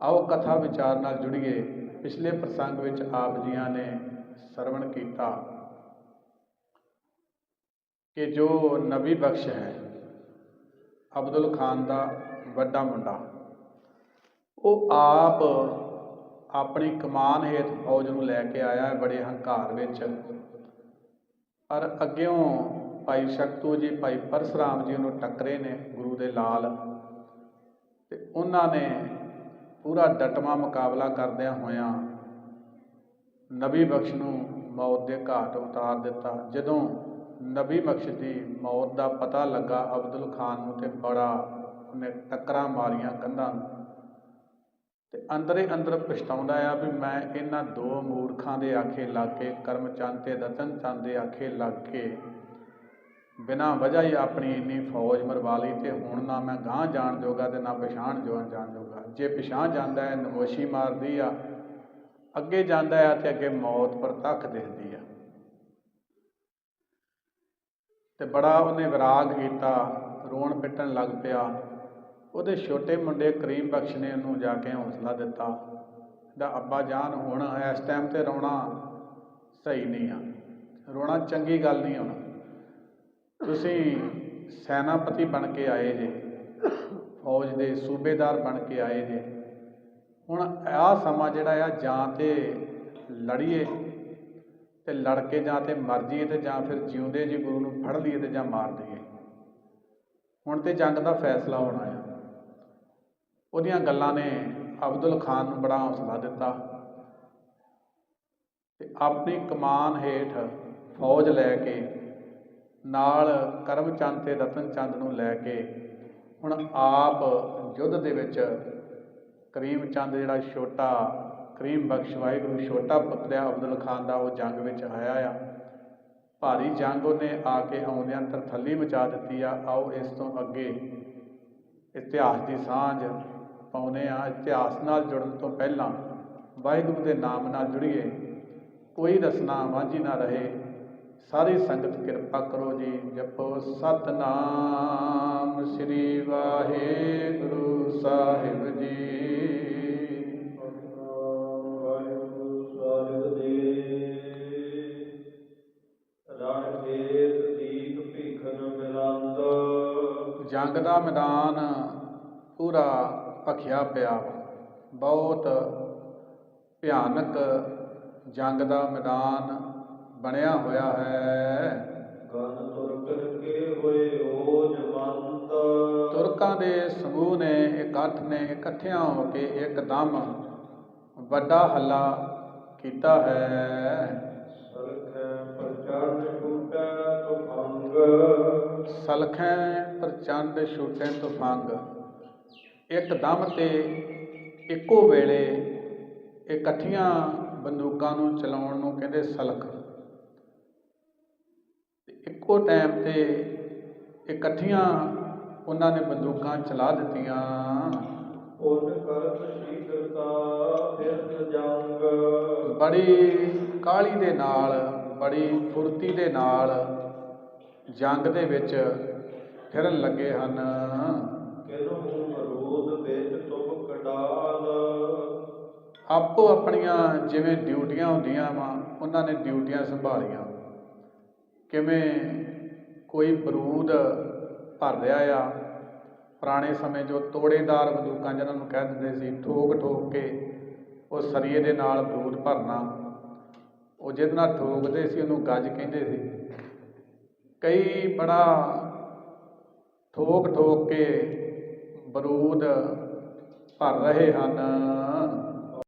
ਆਓ ਕਥਾ ਵਿਚਾਰ ਨਾਲ ਜੁੜੀਏ। ਪਿਛਲੇ ਪ੍ਰਸੰਗ ਵਿੱਚ ਆਪ ਜੀਆਂ ਨੇ ਸਰਵਣ ਕੀਤਾ ਕਿ ਜੋ ਨਬੀ ਬਖਸ਼ ਹੈ, ਅਬਦੁਲ ਖਾਨ ਦਾ ਵੱਡਾ ਮੁੰਡਾ, ਉਹ ਆਪ ਆਪਣੀ ਕਮਾਨ ਹੇਠ ਫੌਜ ਨੂੰ ਲੈ ਕੇ ਆਇਆ ਬੜੇ ਹੰਕਾਰ ਵਿੱਚ। ਪਰ ਅੱਗਿਓਂ ਭਾਈ ਸ਼ਕਤੂ ਜੀ, ਭਾਈ ਪਰਸਰਾਮ ਜੀ ਨੂੰ ਟੱਕਰੇ ਨੇ ਗੁਰੂ ਦੇ ਲਾਲ ਤੇ ਉਹਨਾਂ ਨੇ ਪੂਰਾ ਡਟਵਾ ਮੁਕਾਬਲਾ ਕਰਦਿਆਂ ਹੋਇਆਂ ਨਬੀ ਬਖਸ਼ ਨੂੰ ਮੌਤ ਦੇ ਘਾਟ ਉਤਾਰ ਦਿੱਤਾ। ਜਦੋਂ ਨਬੀ ਬਖਸ਼ ਦੀ ਮੌਤ ਦਾ ਪਤਾ ਲੱਗਾ, ਅਬਦੁਲ ਖਾਨ ਨੂੰ ਤੇ ਬੜਾ ਉਹਨੇ ਟੱਕਰਾਂ ਮਾਰੀਆਂ ਕੰਧਾਂ ਨੂੰ। ਤੇ ਅੰਦਰੇ ਅੰਦਰ ਪਛਤਾਉਂਦਾ ਆ ਵੀ ਮੈਂ ਇਹਨਾਂ ਦੋ ਮੂਰਖਾਂ ਦੇ ਆਖੇ ਲੱਗ ਕੇ ਕਰਮਚੰਦ ਤੇ ਰਤਨ ਚੰਦ ਦੇ ਆਖੇ ਲੱਗ ਕੇ ਬਿਨਾਂ ਵਜ੍ਹਾ ਹੀ ਆਪਣੀ ਇੰਨੀ ਫੌਜ ਮਰਵਾ ਲਈ ਤੇ ਹੁਣ ਨਾ ਮੈਂ ਗਾਂਹ ਜਾਣ ਜੋਗਾ ਤੇ ਨਾ ਪਛਾਣ ਜੋ ਜਾਣ ਜੋਗਾ। ਜੇ ਪਛਾਣ ਜਾਂਦਾ ਹੈ, ਨਮੋਸ਼ੀ ਮਾਰਦੀ ਆ, ਅੱਗੇ ਜਾਂਦਾ ਆ ਤੇ ਅੱਗੇ ਮੌਤ ਪਰ ਤੱਕ ਦੇਖਦੀ ਆ। ਤੇ ਬੜਾ ਉਹਨੇ ਵਿਰਾਗ ਕੀਤਾ, ਰੋਣ ਪਿੱਟਣ ਲੱਗ ਪਿਆ। ਉਹਦੇ ਛੋਟੇ ਮੁੰਡੇ ਕਰੀਮ ਬਖਸ਼ ਨੇ ਉਹਨੂੰ ਜਾ ਕੇ ਹੌਸਲਾ ਦਿੱਤਾ ਦਾ, ਅੱਬਾ ਜਾਨ ਹੁਣ ਇਸ ਟਾਈਮ ਤੇ ਰੋਣਾ ਸਹੀ ਨਹੀਂ ਆ। ਰੋਣਾ ਚੰਗੀ ਗੱਲ ਨਹੀਂ ਹੁਣ। ਤੁਸੀਂ ਸੈਨਾਪਤੀ ਬਣ ਕੇ ਆਏ ਜੇ, ਫੌਜ ਦੇ ਸੂਬੇਦਾਰ ਬਣ ਕੇ ਆਏ ਜੇ। ਹੁਣ ਆਹ ਸਮਾਂ ਜਿਹੜਾ ਆ, ਜਾਂ ਤੇ ਲੜੀਏ ਤੇ ਲੜ ਕੇ ਜਾਂ ਤੇ ਮਰ ਜਾਈਏ ਤੇ ਜਾਂ ਫਿਰ ਜਿਉਂਦੇ ਜੀ ਗੁਰੂ ਨੂੰ ਫੜ ਲਈਏ ਤੇ ਜਾਂ ਮਾਰ ਦਈਏ। ਹੁਣ ਤੇ ਜੰਗ ਦਾ ਫੈਸਲਾ ਹੋਣਾ ਆ। ਉਹਦੀਆਂ ਗੱਲਾਂ ਨੇ ਅਬਦੁਲ ਖਾਨ ਨੂੰ ਬੜਾ ਹੌਸਲਾ ਦਿੱਤਾ ਤੇ ਆਪਣੀ ਕਮਾਨ ਹੇਠ ਫੌਜ ਲੈ ਕੇ ਨਾਲ ਕਰਮਚੰਦ ਤੇ ਰਤਨ ਚੰਦ ਨੂੰ ਲੈ ਕੇ ਹੁਣ ਆਪ ਯੁੱਧ ਦੇ ਵਿੱਚ ਕਰੀਮ ਚੰਦ ਜਿਹੜਾ ਛੋਟਾ, ਕਰੀਮ ਬਖਸ਼ ਵਾਹਿਗੁਰੂ ਛੋਟਾ ਪੁੱਤਰ ਆ, ਅਬਦੁਲ ਖਾਨ ਦਾ ਉਹ ਜੰਗ ਵਿੱਚ ਆਇਆ ਆ। ਭਾਰੀ ਜੰਗ ਉਹਨੇ ਆ ਕੇ ਆਉਂਦਿਆਂ ਤਰਥੱਲੀ ਮਚਾ ਦਿੱਤੀ ਆ। ਆਓ ਇਸ ਤੋਂ ਅੱਗੇ ਇਤਿਹਾਸ ਦੀ ਸਾਂਝ ਪਾਉਨੇ ਆ। ਇਤਿਹਾਸ ਨਾਲ ਜੁੜਨ ਤੋਂ ਪਹਿਲਾਂ ਵਾਹਿਗੁਰੂ ਦੇ ਨਾਮ ਨਾਲ ਜੁੜੀਏ। ਕੋਈ ਰਸਨਾ ਵਾਂਝੀ ਨਾ ਰਹੇ। ਸਾਰੀ ਸੰਗਤ ਕਿਰਪਾ ਕਰੋ ਜੀ। ਜਪੋ ਸਤਨਾਮ ਸ੍ਰੀ ਵਾਹਿਗੁਰੂ ਸਾਹਿਬ ਜੀ। ਵਾਹਿਗੁਰੂ ਸਾਹਿਬ ਜੀ ਰਣ ਖੇਤ ਦੀਪ ਭੀਖਨ ਮਿਲੰਦ ਜੰਗ ਦਾ ਮੈਦਾਨ ਪੂਰਾ ਭਖਿਆ ਪਿਆ। ਬਹੁਤ ਭਿਆਨਕ ਜੰਗ ਦਾ ਮੈਦਾਨ ਬਣਿਆ ਹੋਇਆ ਹੈ। ਗਨ ਤੁਰਕ ਕੇ ਹੋਏ ਓਜ ਮੰਦ। ਤੁਰਕਾਂ ਦੇ ਸਮੂਹ ਨੇ ਇਕੱਠ ਨੇ ਇਕੱਠਿਆਂ ਹੋ ਕੇ ਇੱਕਦਮ ਵੱਡਾ ਹੱਲਾ ਕੀਤਾ ਹੈ। ਸਲਖੈ ਪ੍ਰਚੰਡ ਟੂਟੈ ਤੁਫੰਗ। ਸਲਖੈ ਪ੍ਰਚੰਡ ਛੂਟੈ ਤੁਫੰਗ। ਇੱਕਦਮ ਤੇ ਇੱਕੋ ਵੇਲੇ ਇਕੱਠੀਆਂ ਬੰਦੂਕਾਂ ਨੂੰ ਚਲਾਉਣ ਨੂੰ ਕਹਿੰਦੇ ਸਲਖ। ਇੱਕੋ ਟਾਈਮ ਤੇ ਇਕੱਠੀਆਂ ਉਹਨਾਂ ਨੇ ਬੰਦੂਕਾਂ ਚਲਾ ਦਿੱਤੀਆਂ। ਉਨ ਕਰਤ ਸ਼ੀਘਰਤਾ ਫਿਰਤ ਜੰਗ। ਬੜੀ ਕਾਹਲੀ ਦੇ ਨਾਲ ਬੜੀ ਫੁਰਤੀ ਦੇ ਨਾਲ ਜੰਗ ਦੇ ਵਿੱਚ ਫਿਰਨ ਲੱਗੇ ਹਨ। ਕਿਨਹੂ ਮਰੂਦ ਵਿੱਚ ਤੁਮ ਕਡਾਲ ਆਪੋ ਆਪਣੀਆਂ ਜਿਵੇਂ ਡਿਊਟੀਆਂ ਹੁੰਦੀਆਂ ਵਾ ਉਹਨਾਂ ਨੇ ਡਿਊਟੀਆਂ ਸੰਭਾਲੀਆਂ। ਕਿਵੇਂ ਕੋਈ ਬਰੂਦ ਭਰ ਰਿਹਾ ਆ। ਪੁਰਾਣੇ ਸਮੇਂ ਜੋ ਤੋੜੇਦਾਰ ਬੰਦੂਕਾਂ ਜਿਹਨਾਂ ਨੂੰ ਕਹਿ ਦਿੰਦੇ ਸੀ, ਠੋਕ ਠੋਕ ਕੇ ਉਹ ਸਰੀਏ ਦੇ ਨਾਲ ਬਰੂਦ ਭਰਨਾ, ਉਹ ਜਿਹਦੇ ਨਾਲ ਠੋਕਦੇ ਸੀ, ਉਹਨੂੰ ਗੱਜ ਕਹਿੰਦੇ ਸੀ। ਕਈ ਬੜਾ ਠੋਕ ਠੋਕ ਕੇ ਬਰੂਦ ਭਰ ਰਹੇ ਹਨ।